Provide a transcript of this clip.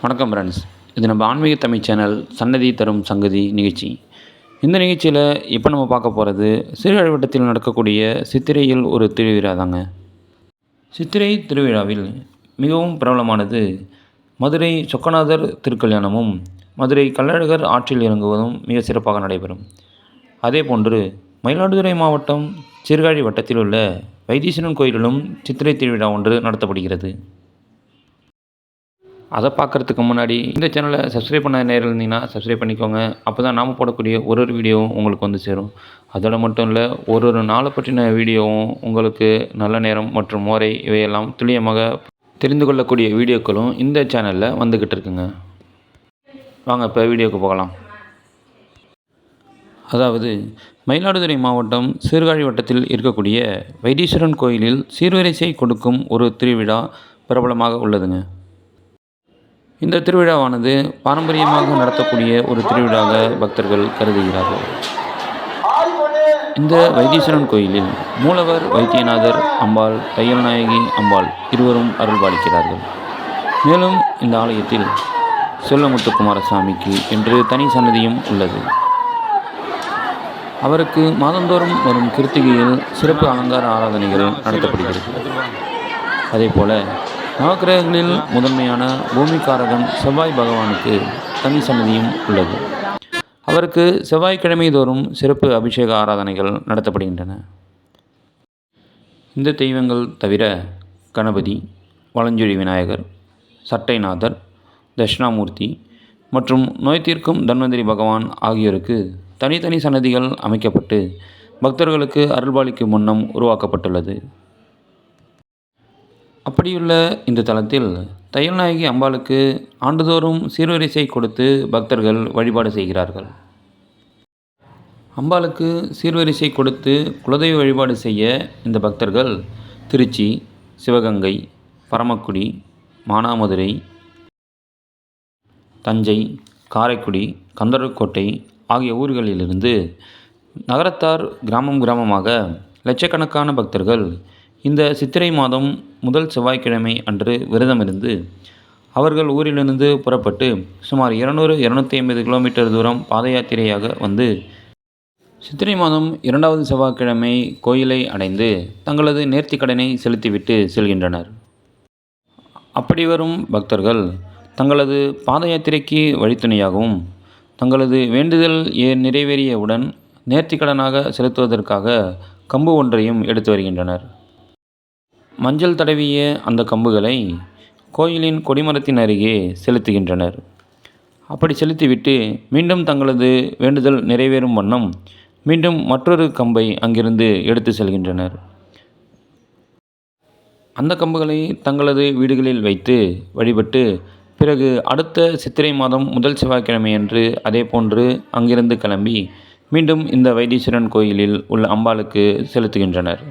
வணக்கம் ஃப்ரெண்ட்ஸ் இது நம்ம ஆன்மீக தமிழ் சேனல் சன்னதி தரும் சங்கதி நிகழ்ச்சி. இந்த நிகழ்ச்சியில் இப்போ நம்ம பார்க்க போகிறது சிறுவட்டத்தில் நடக்கக்கூடிய சித்திரையில் ஒரு திருவிழா தாங்க சித்திரை திருவிழாவில் மிகவும் பிரபலமானது மதுரை சொக்கநாதர் திருக்கல்யாணமும் மதுரை கள்ளழகர் ஆற்றில் இறங்குவதும் மிக சிறப்பாக நடைபெறும். அதே போன்று மயிலாடுதுறை மாவட்டம் சீர்காழி வட்டத்தில் உள்ள வைத்தீஸ்வரன் கோயிலிலும் சித்திரை திருவிழா ஒன்று நடத்தப்படுகிறது. அதை பார்க்குறதுக்கு முன்னாடி இந்த சேனலை சப்ஸ்கிரைப் பண்ண நேரம் இருந்தீங்கன்னா சப்ஸ்கிரைப் பண்ணிக்கோங்க. அப்போ தான் நாம் போடக்கூடிய ஒரு ஒரு வீடியோவும் உங்களுக்கு வந்து சேரும். அதோட மட்டும் இல்லை ஒரு ஒரு நாளை பற்றின வீடியோவும் உங்களுக்கு நல்ல நேரம் மற்றும் முறை இவையெல்லாம் துல்லியமாக தெரிந்து கொள்ளக்கூடிய வீடியோக்களும் இந்த சேனலில் வந்துக்கிட்டு இருக்குங்க. வாங்க இப்போ வீடியோக்கு போகலாம். அதாவது மயிலாடுதுறை மாவட்டம் சீர்காழி வட்டத்தில் இருக்கக்கூடிய வைத்தீஸ்வரன் கோயிலில் சீர்வரிசை கொடுக்கும் ஒரு திருவிழா பிரபலமாக உள்ளதுங்க. இந்த திருவிழாவானது பாரம்பரியமாக நடத்தக்கூடிய ஒரு திருவிழாவாக பக்தர்கள் கருதுகிறார்கள். இந்த வைத்தீஸ்வரன் கோயிலில் மூலவர் வைத்தியநாதர் அம்பாள் தையல்நாயகி அம்பாள் இருவரும் அருள்பாலிக்கிறார்கள். மேலும் இந்த ஆலயத்தில் செல்லமுத்து குமாரசாமிக்கு என்று தனி சன்னதியும் உள்ளது. அவருக்கு மாதந்தோறும் வரும் கிருத்திகையில் சிறப்பு அலங்கார ஆராதனைகள் நடத்தப்படுகிறது. அதேபோல நவக்கிரகங்களில் முதன்மையான பூமிக்காரகன் செவ்வாய் பகவானுக்கு தனி சன்னதியும் உள்ளது. அவருக்கு செவ்வாய்க்கிழமை தோறும் சிறப்பு அபிஷேக ஆராதனைகள் நடத்தப்படுகின்றன. இந்த தெய்வங்கள் தவிர கணபதி வலஞ்சுழி விநாயகர் சட்டைநாதர் தட்சிணாமூர்த்தி மற்றும் நோய் தீர்க்கும் தன்வந்திரி பகவான் ஆகியோருக்கு தனித்தனி சன்னதிகள் அமைக்கப்பட்டு பக்தர்களுக்கு அருள்பாலிக்கும் முன்னம் உருவாக்கப்பட்டுள்ளது. அப்படியுள்ள இந்த தலத்தில் தையல்நாயகி அம்பாளுக்கு ஆண்டுதோறும் சீர்வரிசை கொடுத்து பக்தர்கள் வழிபாடு செய்கிறார்கள். அம்பாளுக்கு சீர்வரிசை கொடுத்து குலதெய்வ வழிபாடு செய்ய இந்த பக்தர்கள் திருச்சி சிவகங்கை பரமக்குடி மானாமதுரை தஞ்சை காரைக்குடி கந்தரக்கோட்டை ஆகிய ஊர்களிலிருந்து நகரத்தார் கிராமம் கிராமமாக லட்சக்கணக்கான பக்தர்கள் இந்த சித்திரை மாதம் முதல் செவ்வாய்க்கிழமை அன்று விரதமிருந்து அவர்கள் ஊரிலிருந்து புறப்பட்டு சுமார் இருநூறு இருநூற்றி ஐம்பது கிலோமீட்டர் தூரம் பாத யாத்திரையாக வந்து சித்திரை மாதம் இரண்டாவது செவ்வாய்க்கிழமை கோயிலை அடைந்து தங்களது நேர்த்திக்கடனை செலுத்திவிட்டு செல்கின்றனர். அப்படி வரும் பக்தர்கள் தங்களது பாத யாத்திரைக்கு வழித்துணையாகவும் தங்களது வேண்டுதல் ஏ நிறைவேறியவுடன் நேர்த்திக்கடனாக செலுத்துவதற்காக கம்பு ஒன்றையும் எடுத்து வருகின்றனர். மஞ்சள் தடவிய அந்த கம்புகளை கோயிலின் கொடிமரத்தின் அருகே செலுத்துகின்றனர். அப்படி செலுத்திவிட்டு மீண்டும் தங்களது வேண்டுதல் நிறைவேறும் வண்ணம் மீண்டும் மற்றொரு கம்பை அங்கிருந்து எடுத்து செல்கின்றனர். அந்த கம்புகளை தங்களது வீடுகளில் வைத்து வழிபட்டு பிறகு அடுத்த சித்திரை மாதம் முதல் செவ்வாய்க்கிழமையன்று அதே போன்று அங்கிருந்து கிளம்பி மீண்டும் இந்த வைத்தீஸ்வரன் கோயிலில் உள்ள அம்பாளுக்கு செலுத்துகின்றனர்.